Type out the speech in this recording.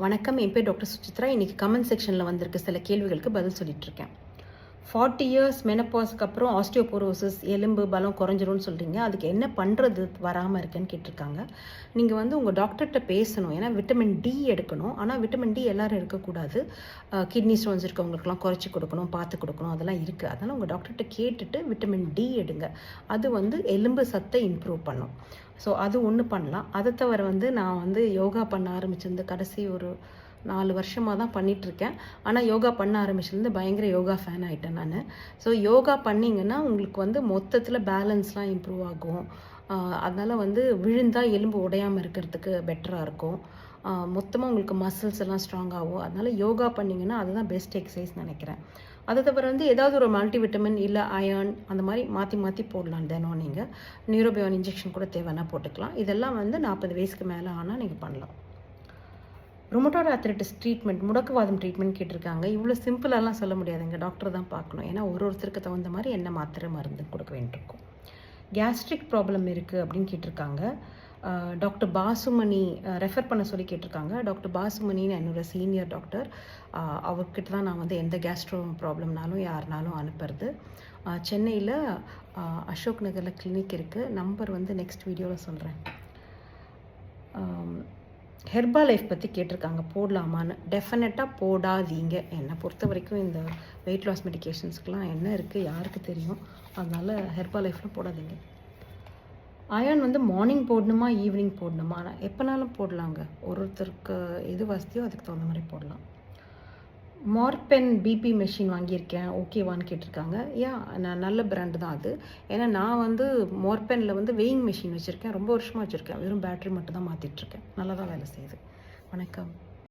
வணக்கம். என் பேர் டாக்டர் சுசித்ரா. இன்றைக்கி கமெண்ட் செக்ஷனில் வந்திருக்க சில கேள்விகளுக்கு பதில் சொல்லிட்டு இருக்கேன். ஃபார்ட்டி இயர்ஸ் மெனப்பாஸ்க்கு அப்புறம் ஆஸ்டியோபோரோசிஸ் எலும்பு பலம் குறைஞ்சிரும்னு சொல்கிறீங்க அதுக்கு என்ன பண்ணுறது வராமல் இருக்குன்னு கேட்டிருக்காங்க. நீங்கள் வந்து உங்கள் டாக்டர்கிட்ட பேசணும். ஏன்னா விட்டமின் டி எடுக்கணும். ஆனால் விட்டமின் டி எல்லாரும் எடுக்கக்கூடாது. கிட்னி ஸ்டோன்ஸ் இருக்கவங்களுக்குலாம் குறைச்சி கொடுக்கணும் பார்த்து கொடுக்கணும். அதெல்லாம் இருக்குது அதனால் உங்கள் டாக்டர்கிட்ட கேட்டுட்டு விட்டமின் டி எடுங்க. அது வந்து எலும்பு சத்தை இம்ப்ரூவ் பண்ணும். ஸோ அது ஒன்று பண்ணலாம். அதை தவிர வந்து நான் வந்து யோகா பண்ண ஆரம்பிச்சிருந்த கடைசி ஒரு நாலு வருஷமாக தான் பண்ணிகிட்ருக்கேன் ஆனால் யோகா பண்ண ஆரம்பிச்சிலேருந்து பயங்கர யோகா ஃபேன் ஆகிட்டேன் நான். ஸோ யோகா பண்ணிங்கன்னா உங்களுக்கு வந்து மொத்தத்தில் பேலன்ஸ்லாம் இம்ப்ரூவ் ஆகும். அதனால் வந்து விழுந்தால் எலும்பு உடையாமல் இருக்கிறதுக்கு பெட்டராக இருக்கும். மொத்தமாக உங்களுக்கு மசில்ஸ் எல்லாம் ஸ்ட்ராங் ஆகும். அதனால் யோகா பண்ணிங்கன்னா அதுதான் பெஸ்ட் எக்ஸசைஸ் நினைக்கிறேன். அதை தவிர வந்து ஏதாவது ஒரு மல்டிவிட்டமின் இல்லை அயர்ன் அந்த மாதிரி மாற்றி மாற்றி போடலாம் தினம் நீங்கள் நியூரோபியான் இன்ஜெக்ஷன் கூட தேவைன்னா போட்டுக்கலாம். இதெல்லாம் வந்து நாற்பது வயசுக்கு மேலே ஆனால் நீங்கள் பண்ணலாம். ரொமட்டோட ஆத்ரைட்டிஸ் ட்ரீட்மெண்ட் முடக்குவாதம் ட்ரீட்மெண்ட் கேட்டிருக்காங்க. இவ்வளோ சிம்பிளாலாம் சொல்ல முடியாதுங்க டாக்டர் தான் பார்க்கணும். ஏன்னா ஒரு ஒருத்தருக்கு தகுந்த மாதிரி என்ன மாத்திரை மருந்து கொடுக்க வேண்டியிருக்கும். கேஸ்ட்ரிக் ப்ராப்ளம் இருக்குது அப்படின்னு கேட்டிருக்காங்க. டாக்டர் பாசுமணி ரெஃபர் பண்ண சொல்லி கேட்டிருக்காங்க. டாக்டர் பாசுமணின்னு என்னோடய சீனியர் டாக்டர் அவர்கிட்ட தான் நான் வந்து எந்த கேஸ்ட்ரோ ப்ராப்ளம்னாலும் யாருனாலும் அனுப்புறது. சென்னையில் அசோக் நகரில் கிளினிக் இருக்குது நம்பர் வந்து நெக்ஸ்ட் வீடியோவில் சொல்கிறேன் ஹெர்பா லைஃப் பற்றி கேட்டிருக்காங்க. போடலாமான்னு. டெஃபினட்டாக போடாதீங்க. என்னை பொறுத்த வரைக்கும் இந்த வெயிட் லாஸ் மெடிக்கேஷன்ஸ்க்கெலாம் என்ன இருக்குது யாருக்கு தெரியும்? அதனால் ஹெர்பா லைஃப்பில் போடாதீங்க. அயன் வந்து மார்னிங் போடணுமா ஈவினிங் போடணுமா? ஆனால் எப்போனாலும் போடலாங்க. ஒரு ஒருத்தருக்கு எது வசதியோ அதுக்கு தகுந்த மாதிரி போடலாம். மார்பென் பிபி மெஷின் வாங்கியிருக்கேன். ஓகேவான்னு கேட்டிருக்காங்க. ஏன் நான் நல்ல பிராண்டு தான் அது. ஏன்னா நான் வந்து மார்பெனில் வந்து வெயிங் மெஷின் வச்சுருக்கேன். ரொம்ப வருஷமாக வச்சுருக்கேன். வெறும் பேட்ரி மட்டும் தான் மாற்றிட்டுருக்கேன் நல்லா தான் வேலை செய்யுது. வணக்கம்.